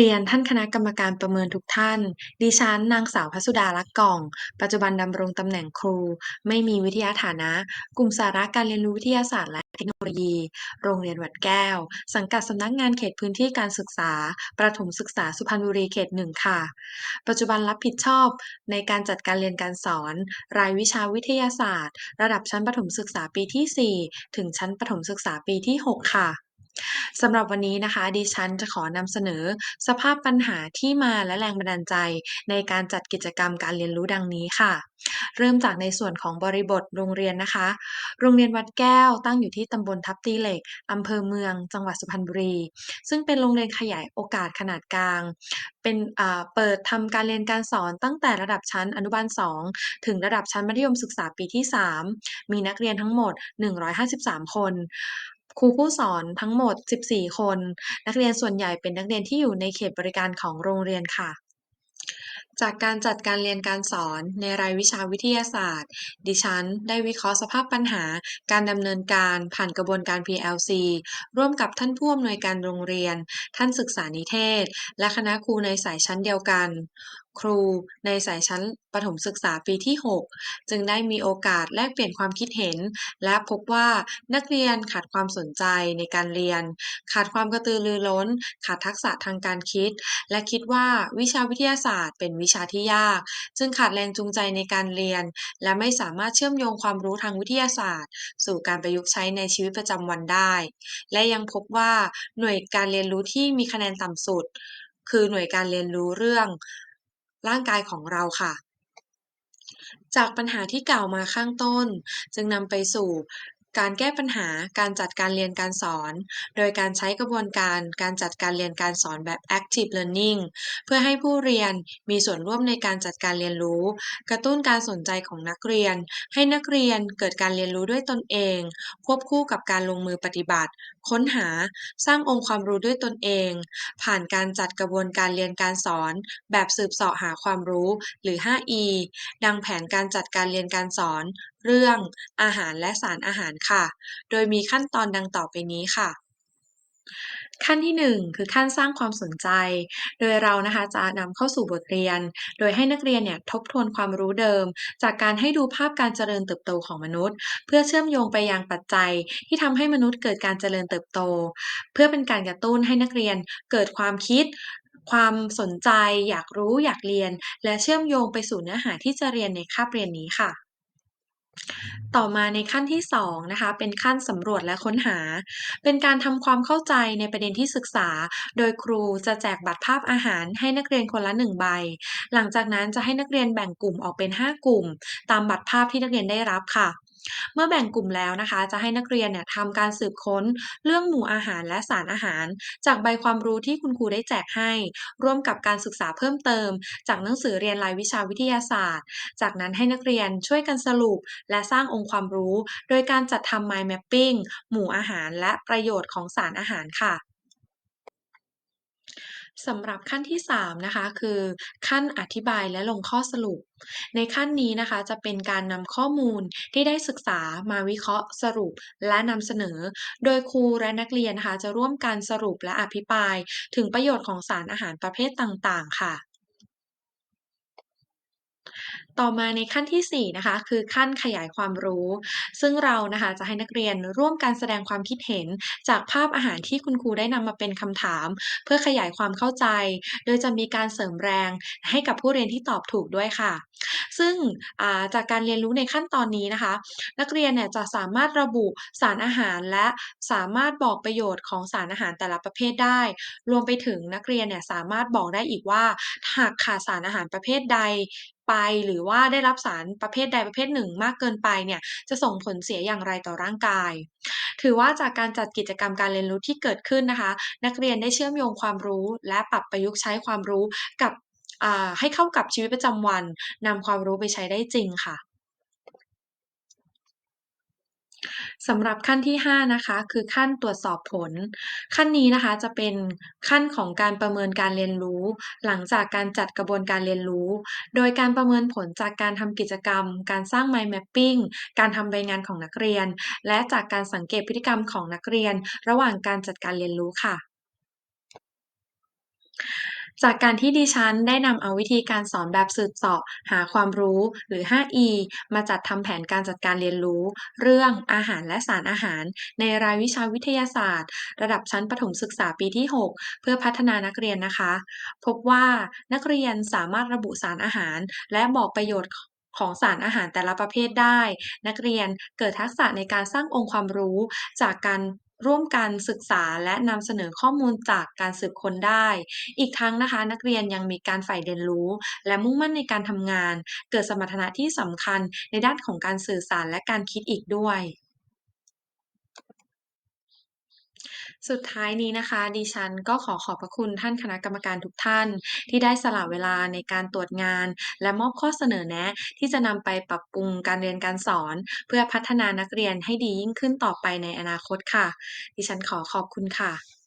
เรียนท่านคณะกรรมการประเมินทุกท่าน ดิฉันนางสาวพัสุดาลักก่อง ปัจจุบันดำรงตำแหน่งครู ไม่มีวิทยาฐานะ กลุ่มสาระการเรียนรู้วิทยาศาสตร์และเทคโนโลยี โรงเรียนวัดแก้ว สังกัดสำนักงานเขตพื้นที่การศึกษา ประถมศึกษาสุพรรณบุรีเขตหนึ่งค่ะ ปัจจุบันรับผิดชอบในการจัดการเรียนการสอน รายวิชาวิทยาศาสตร์ ระดับชั้นประถมศึกษาปีที่ 4 ถึงชั้นประถมศึกษาปีที่ 6 ค่ะ สำหรับวันนี้นะคะ ดิฉันจะขอนำเสนอ สภาพปัญหาที่มาและแรงบันดาลใจ ในการจัดกิจกรรมการเรียนรู้ดังนี้ค่ะ เริ่มจากในส่วนของบริบทโรงเรียนนะคะ โรงเรียนวัดแก้วตั้งอยู่ที่ตำบลทับตีเหล็กอำเภอเมือง จังหวัดสุพรรณบุรี ซึ่งเป็นโรงเรียนขยายโอกาสขนาดกลาง เป็นเปิดทำการเรียนการสอนตั้งแต่ระดับชั้นอนุบาล 2 ถึงระดับชั้นมัธยมศึกษาปีที่ 3 มีนักเรียนทั้งหมด 153 คน ครูผู้สอนทั้งหมด 14 คน นักเรียนส่วนใหญ่เป็นนักเรียนที่อยู่ในเขตบริการของโรงเรียนค่ะ จากการจัดการเรียนการสอนในรายวิชาวิทยาศาสตร์ ดิฉันได้วิเคราะห์สภาพปัญหา การดำเนินการผ่านกระบวนการ PLC ร่วมกับท่านผู้อำนวยการโรงเรียน ท่านศึกษานิเทศ และคณะครูในสายชั้นเดียวกัน ครู ในสายชั้นประถมศึกษาปีที่ 6 จึงได้มีโอกาสแลกเปลี่ยนความคิดเห็น และพบว่านักเรียนขาดความสนใจในการเรียน ขาดความกระตือรือร้น ขาดทักษะทางการคิด และคิดว่าวิชาวิทยาศาสตร์ เป็นวิชาที่ยาก จึงขาดแรงจูงใจในการเรียน และไม่สามารถเชื่อมโยงความรู้ทางวิทยาศาสตร์ สู่การประยุกต์ใช้ในชีวิตประจำวันได้ และยังพบว่าหน่วยการเรียนรู้ที่มีคะแนนต่ำสุด คือหน่วยการเรียนรู้เรื่อง ร่างกายของเราค่ะ จากปัญหาที่กล่าวมาข้างต้น จึงนำไปสู่การแก้ปัญหาการจัดการเรียนการสอน โดยการใช้กระบวนการการจัดการเรียนการสอนแบบ active learning เพื่อให้ผู้เรียนมีส่วนร่วมในการจัดการเรียนรู้ กระตุ้นการสนใจของนักเรียน ให้นักเรียนเกิดการเรียนรู้ด้วยตนเอง ควบคู่กับการลงมือปฏิบัติ ค้นหา สร้างองค์ความรู้ด้วยตนเอง ผ่านการจัดกระบวนการเรียนการสอน แบบสืบเสาะหาความรู้ หรือ 5E ดังแผนการจัดการเรียนการสอน เรื่อง อาหารและสารอาหารค่ะ โดยมีขั้นตอนดังต่อไปนี้ค่ะ ขั้นที่ 1 คือขั้นสร้างความสนใจ โดยเรานะคะจะนำเข้าสู่บทเรียน โดยให้นักเรียนเนี่ยทบทวนความรู้เดิม จากการให้ดูภาพการเจริญเติบโตของมนุษย์ เพื่อเชื่อมโยงไปยังปัจจัย ที่ทำให้มนุษย์เกิดการเจริญเติบโต เพื่อเป็นการกระตุ้นให้นักเรียนเกิดความคิด ความสนใจ อยากรู้อยากเรียน และเชื่อมโยงไปสู่เนื้อหาที่จะเรียนในคาบเรียนนี้ค่ะ ต่อมาในขั้นที่2นะคะเป็นขั้นสำรวจและค้นหา เป็นการทำความเข้าใจในประเด็นที่ศึกษา โดยครูจะแจกบัตรภาพอาหารให้นักเรียนคนละ 1 ใบ หลังจากนั้นจะให้นักเรียนแบ่งกลุ่มออกเป็น 5 กลุ่ม ตามบัตรภาพที่นักเรียนได้รับค่ะ เมื่อแบ่งกลุ่มแล้วนะคะ จะให้นักเรียนเนี่ยทำการสืบค้นเรื่องหมู่อาหารและสารอาหาร จากใบความรู้ที่คุณครูได้แจกให้ ร่วมกับการศึกษาเพิ่มเติม จากหนังสือเรียนรายวิชาวิทยาศาสตร์ จากนั้นให้นักเรียนช่วยกันสรุป และสร้างองค์ความรู้ โดยการจัดทำ mind mapping หมู่อาหารและประโยชน์ของสารอาหารค่ะ สำหรับขั้นที่ 3 นะคะ คือขั้นอธิบายและลงข้อสรุป ในขั้นนี้นะคะจะเป็นการนำข้อมูลที่ได้ศึกษามาวิเคราะห์สรุปและนำเสนอ โดยครูและนักเรียนนะคะ จะร่วมกันสรุปและอภิปราย ถึงประโยชน์ของสารอาหารประเภทต่างๆ ค่ะ ต่อมาในขั้นที่ 4 นะคะ คือขั้นขยายความรู้ ซึ่งเรานะคะจะให้นักเรียนร่วมกันแสดงความคิดเห็น จากภาพอาหารที่คุณครูได้นำมาเป็นคำถาม เพื่อขยายความเข้าใจ โดยจะมีการเสริมแรงให้กับผู้เรียนที่ตอบถูกด้วยค่ะ ซึ่งจากการเรียนรู้ในขั้นตอนนี้นะคะ นักเรียนเนี่ยจะสามารถระบุสารอาหารและสามารถบอกประโยชน์ของสารอาหารแต่ละประเภทได้ รวมไปถึงนักเรียนเนี่ยสามารถบอกได้อีกว่าหากขาดสารอาหารประเภทใด ไป หรือว่าได้รับสารประเภทใดประเภทหนึ่งมากเกินไปเนี่ยจะส่งผลเสียอย่างไรต่อร่างกาย ถือว่าจากการจัดกิจกรรมการเรียนรู้ที่เกิดขึ้นนะคะ นักเรียนได้เชื่อมโยงความรู้ และปรับประยุกต์ใช้ความรู้กับให้เข้ากับชีวิตประจำวันนำความรู้ไปใช้ได้จริงค่ะ สำหรับขั้นที่ 5 นะคะ คือขั้นตรวจสอบผล ขั้นนี้นะคะจะเป็นขั้นของการประเมินการเรียนรู้ หลังจากการจัดกระบวนการเรียนรู้ โดยการประเมินผลจากการทำกิจกรรม การสร้าง mind mapping การทำใบงานของนักเรียน และจากการสังเกตพฤติกรรมของนักเรียน ระหว่างการจัดการเรียนรู้ค่ะ จากการที่ดิฉันได้นำเอาวิธีการสอนแบบสืบเสาะหาความรู้หรือ 5E มาจัดทำแผนการจัดการเรียนรู้ เรื่องอาหารและสารอาหาร ในรายวิชาวิทยาศาสตร์ ระดับชั้นประถมศึกษาปีที่ 6 เพื่อพัฒนานักเรียนนะคะ พบว่านักเรียนสามารถระบุสารอาหาร และบอกประโยชน์ของสารอาหารแต่ละประเภทได้ นักเรียนเกิดทักษะในการสร้างองค์ความรู้จากการ ร่วมกันศึกษาและนำเสนอข้อมูลจากการสืบค้นได้ อีกทั้งนะคะ นักเรียนยังมีการใฝ่เรียนรู้ และมุ่งมั่นในการทำงาน เกิดสมรรถนะที่สำคัญในด้านของการสื่อสารและการคิดอีกด้วย สุดท้ายนี้นะคะ ดิฉันก็ขอขอบพระคุณท่านคณะกรรมการทุกท่าน ที่ได้สละเวลาในการตรวจงาน และมอบข้อเสนอแนะ ที่จะนำไปปรับปรุงการเรียนการสอน เพื่อพัฒนานักเรียนให้ดียิ่งขึ้นต่อไปในอนาคตค่ะ ดิฉันขอขอบคุณค่ะ